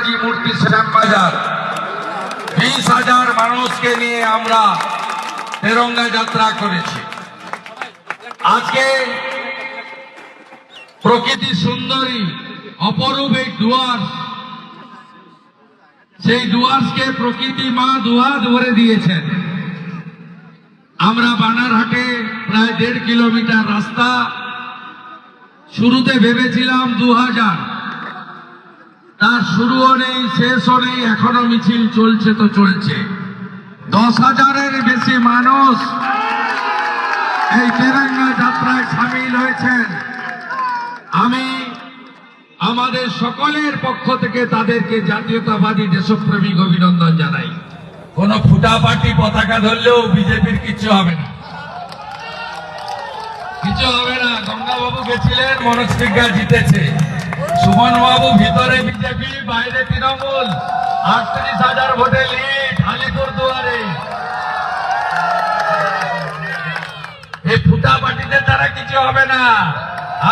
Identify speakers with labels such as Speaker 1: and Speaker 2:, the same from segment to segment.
Speaker 1: নেতাজি মূর্তি শ্যামবাজার বিশ হাজার মানুষকে নিয়ে আমরা তেরঙ্গা যাত্রা করেছি। আজকে প্রকৃতি সুন্দরী, অপরূপ এই ডুয়ার্স সেই ডুয়ার্সকে প্রকৃতি মা দুহাত ধরে দিয়েছেন। আমরা বানারহাটে প্রায় দেড় কিলোমিটার রাস্তা। শুরুতে ভেবেছিলাম দু হাজার তার শুরুও নেই, শেষও নেই, এখনও মিছিল চলছে তো চলছে। দশ হাজারের বেশি মানুষ এই তেরঙ্গা যাত্রায় সামিল হয়েছেন। আমি আমাদের সকলের পক্ষ থেকে তাদেরকে জাতীয়তাবাদী দেশপ্রেমিক অভিনন্দন জানাই। কোন ফুটাপাটি পতাকা ধরলেও বিজেপির কিছু হবে না। কিছু হবে না, গঙ্গাবাবু গেছিলেন, মনোজ জিতেছে। সুমন বাবু ভিতরে বিজেপি, বাইরে তৃণমূল। আটত্রিশ হাজার ভোটে লিড এই ফুটা পার্টিতে তারা কিছু হবে না।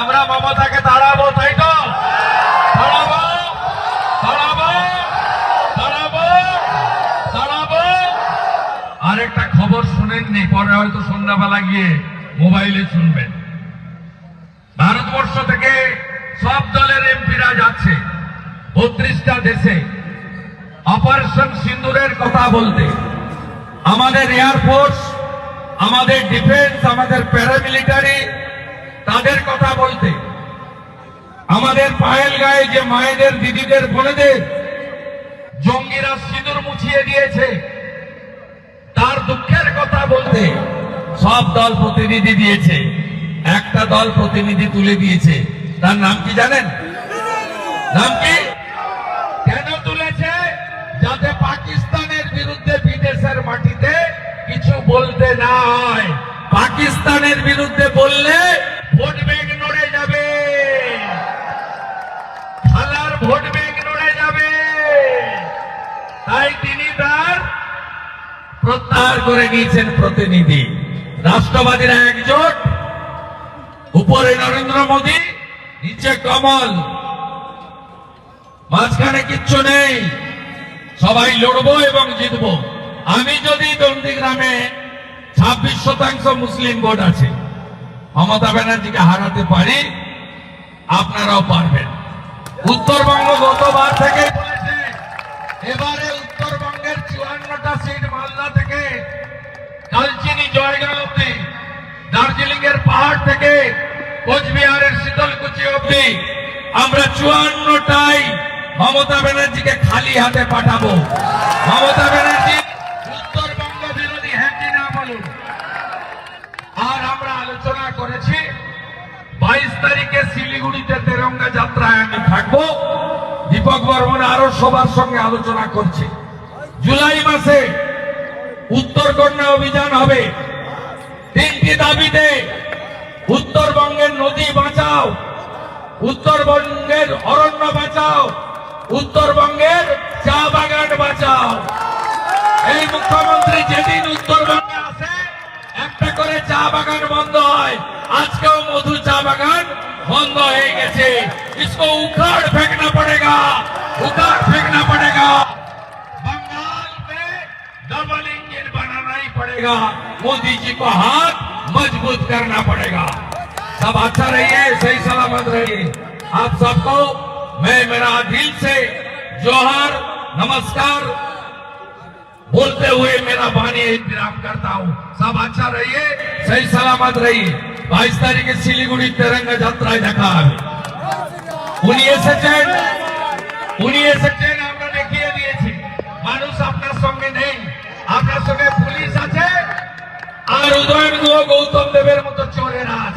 Speaker 1: আমরা মমতাকে তাড়াবো, তাই তো? তাড়াবো তাড়াবো। আরেকটা খবর শুনেননি, পরে হয়তো সন্ধ্যাবেলা গিয়ে মোবাইলে শুনবেন। ভারতবর্ষ থেকে সব দলের এমপিরা যাচ্ছে। বত্রিশটা দেশে। অপারেশন সিন্দুরের কথা বলতে। আমাদের এয়ারফোর্স আমাদের ডিফেন্স, আমাদের প্যারামিলিটারি, তাদের কথা বলতে। আমাদের পায়েল গায়ে যে মায়েদের, দিদিদের, বোনেদের জঙ্গিরা সিঁদুর মুছিয়ে দিয়েছে, তার দুঃখের কথা বলতে সব দল প্রতিনিধি দিয়েছে। একটা দল প্রতিনিধি তুলে দিয়েছে। তার নাম কি জানেন? নাম কি? কেন তুলেছে? যাতে পাকিস্তানের বিরুদ্ধে বিদেশের মাটিতে কিছু বলতে না হয় পাকিস্তানের বিরুদ্ধে বললে ভোট ব্যাংক নড়ে যাবে। খেলার ভোট ব্যাংক নড়ে যাবে। তাই তিনি তার প্রত্যাহার করে নিয়েছেন প্রতিনিধি। রাষ্ট্রবাদীরা একজোট। উপরে নরেন্দ্র মোদী নিচে কমল। মাঝখানে কিচ্ছু নেই। সবাই লড়বো এবং জিতবো। আমি যদি দন্দিগ্রামে ছাব্বিশ শতাংশ মুসলিম ভোট আছে, মমতা ব্যানার্জিকে হারাতে পারি, আপনারাও পারবেন। উত্তরবঙ্গ গতবার থেকে এবারে উত্তরবঙ্গের চুয়ান্নটা সিট মালদা থেকে অব্দি আমরা চুয়ান্নটাই মমতা ব্যানার্জিকে খালি হাতে পাঠাবো। মমতা ব্যানার্জি উত্তরবঙ্গ বিরোধী হ্যাঁ কি না বলুন? আর আমরা আলোচনা করেছি, বাইশ তারিখে শিলিগুড়িতে তেরঙ্গা যাত্রায় আমি থাকব। দীপক বর্মন আরও সবার সঙ্গে আলোচনা করছে। জুলাই মাসে উত্তরকন্যা অভিযান হবে। তিনটি দাবিতে উত্তরবঙ্গের নদী উত্তরবঙ্গের অরণ্য বাঁচাও উত্তরবঙ্গের চা বাগান বাঁচাও এই মুখ্যমন্ত্রী যেদিন উত্তরবঙ্গে আসে একটা করে চা বাগান বন্ধ হয় আজকেও মধু চা বাগান বন্ধ হয়ে গেছে इसको उखाड़ फेंकना पड़ेगा उखाड़ फेंकना पड़ेगा बंगाल में डबल इंजन बनाना ही पड़ेगा मोदी जी को हाथ मजबूत करना पड़ेगा सब अच्छा रहिए सही सलामत रहिए आप सबको मैं मेरा दिल से जोहर नमस्कार बोलते हुए मेरा वाणी विराम करता हूँ सब अच्छा रहिए सही सलामत रहिए বাইশ তারিখে শিলিগুড়ি তেরঙ্গা যাত্রায় দেখা হবে উনি এসেছেন উনি এসেছেন আমরা দেখিয়ে দিয়েছি মানুষ আপনার সঙ্গে নেই আপনার সঙ্গে পুলিশ আছে আর উদয়ন গুহ গৌতম দেবের মতো চোরেরা আছে